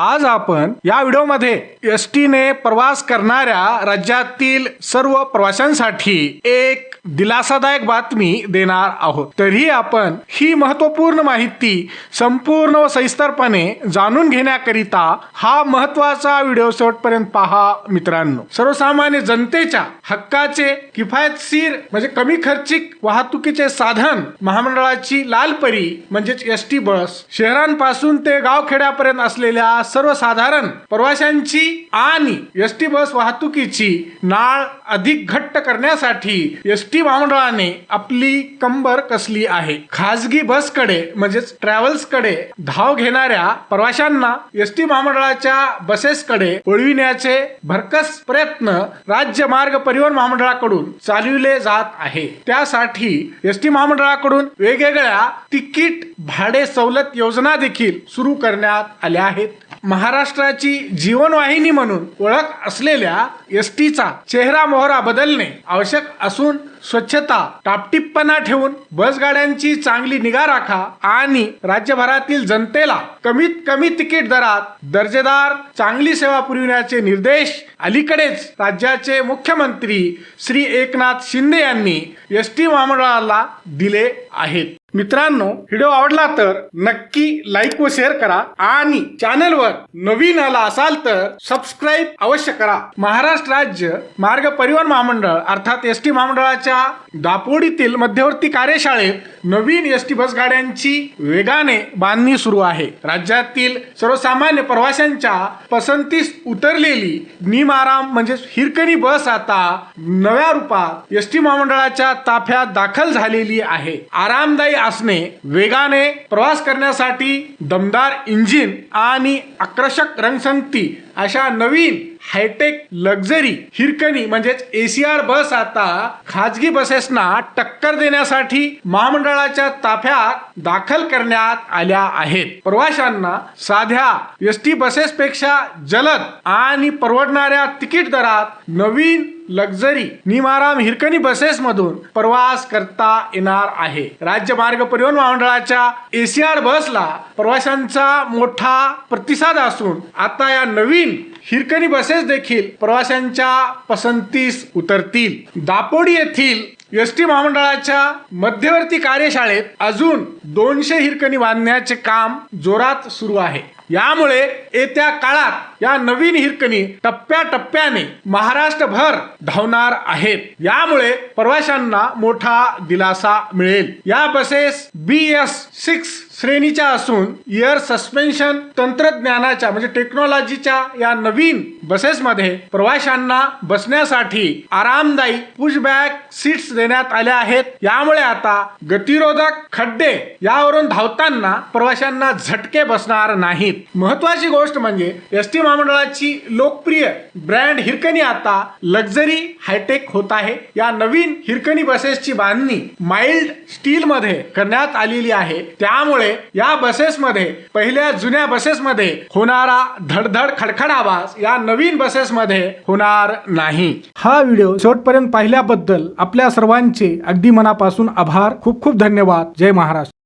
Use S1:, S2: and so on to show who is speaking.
S1: आज आपण या व्हिडिओमध्ये एस टीने प्रवास करणाऱ्या राज्यातील सर्व प्रवाशांसाठी एक दिलासादायक बातमी देणार आहोत. तरी आपण ही महत्त्वपूर्ण माहिती संपूर्ण व सविस्तरपणे जाणून घेण्याकरिता हा महत्त्वाचा व्हिडिओ शेवटपर्यंत पहा मित्रांनो. सर्वसामान्य जनतेच्या हक्काचे किफायतशीर म्हणजे कमी खर्चिक वाहतुकीचे साधन महामंडळाची लालपरी म्हणजेच एस टी बस शहरांपासून ते गावखेड्यापर्यंत असलेल्या सर्वसाधारण प्रवाशांची आणि एस टी बस वाहतुकीची नाळ अधिक घट्ट करण्यासाठी एस टी महामंडळाने आपली कंबर कसली आहे? खासगी बसकडे म्हणजेच ट्रॅव्हल्सकडे धाव घेणाऱ्या प्रवाशांना एस टी महामंडळाच्या बसेसकडे वळविण्याचे भरकस प्रयत्न राज्य मार्ग परिवहन महामंडळाकडून चालविले जात आहे. त्यासाठी एस टी महामंडळाकडून वेगवेगळ्या तिकीट भाडे सवलत योजना देखील सुरू करण्यात आल्या आहेत. महाराष्ट्राची जीवनवाहिनी म्हणून ओळख असलेल्या एस टीचा चेहरा मोहरा बदलणे आवश्यक असून स्वच्छता टापटिपणा ठेवून बस गाड्यांची चांगली निगा राखा आणि राज्यभरातील जनतेला कमीत कमी तिकीट दरात दर्जेदार चांगली सेवा पुरविण्याचे निर्देश अलीकडेच राज्याचे मुख्यमंत्री श्री एकनाथ शिंदे यांनी एस टी महामंडळाला दिले आहेत. मित्रांनो व्हिडिओ आवडला तर नक्की लाईक व शेअर करा आणि चॅनलवर नवीन आला असाल तर सबस्क्राईब अवश्य करा. महाराष्ट्र राज्य मार्ग परिवहन महामंडळ अर्थात एस टी महामंडळाच्या दापोडीतील मध्यवर्ती कार्यशाळेत नवीन एस टी बस गाड्यांची वेगाने बांधणी सुरू आहे. राज्यातील सर्वसामान्य प्रवाशांच्या पसंतीस उतरलेली निमाराम म्हणजेच हिरकणी बस आता नव्या रूपात एस टी महामंडळाच्या ताफ्यात दाखल झालेली आहे. आरामदायी असणे वेगाने प्रवास करण्यासाठी दमदार इंजिन आणि आकर्षक रंगसंगती अशा नवीन हायटेक लक्झरी हिरकणी म्हणजेच एसीआर बस आता खाजगी बसेसना टक्कर देण्यासाठी महामंडळाच्या ताफ्यात दाखल करण्यात आल्या आहेत. प्रवाशांना साध्या एस टी बसेसपेक्षा जलद आणि परवडणाऱ्या तिकीट दरात नवीन लक्झरी निमाराम हिरकणी बसेस मधून प्रवास करता येणार आहे. राज्य मार्ग परिवहन महामंडळाच्या एसीआर बसला प्रवाशांचा मोठा प्रतिसाद असून आता या नवीन हिरकणी बसेस देखील प्रवाशांच्या पसंतीस उतरतील. दापोडी येथील एस टी महामंडळाच्या मध्यवर्ती कार्यशाळेत अजून दोनशे हिरकणी बांधण्याचे काम जोरात सुरू आहे. यामुळे येत्या काळात या नवीन हिरकणी टप्प्याटप्प्याने महाराष्ट्रभर धावणार आहेत. यामुळे प्रवाशांना मोठा दिलासा मिळेल. या बसेस बी एस सिक्स श्रेणीच्या असून एअर सस्पेन्शन तंत्रज्ञानाच्या म्हणजे टेक्नॉलॉजीच्या या नवीन बसेसमध्ये प्रवाशांना बसण्यासाठी आरामदायी पुशबॅक सीट्स देण्यात आल्या आहेत. यामुळे आता गतिरोधक खड्डे यावरून धावताना प्रवाशांना झटके बसणार नाहीत. महत्वाची गोष्ट म्हणजे एस टी महामंडळाची लोकप्रिय ब्रँड हिरकणी आता लक्झरी हायटेक होत आहे. या नवीन हिरकणी बसेसची बांधणी माइल्ड स्टील मध्ये करण्यात आलेली आहे. त्यामुळे या बसेसमध्ये पहिल्या जुन्या बसेसमध्ये होणारा धडधड खडखड आवाज या नवीन बसेसमध्ये होणार नाही. हा व्हिडिओ शेवटपर्यंत पाहिल्याबद्दल आपल्या सर्वांचे अगदी मनापासून आभार. खूप खूप धन्यवाद. जय महाराष्ट्र.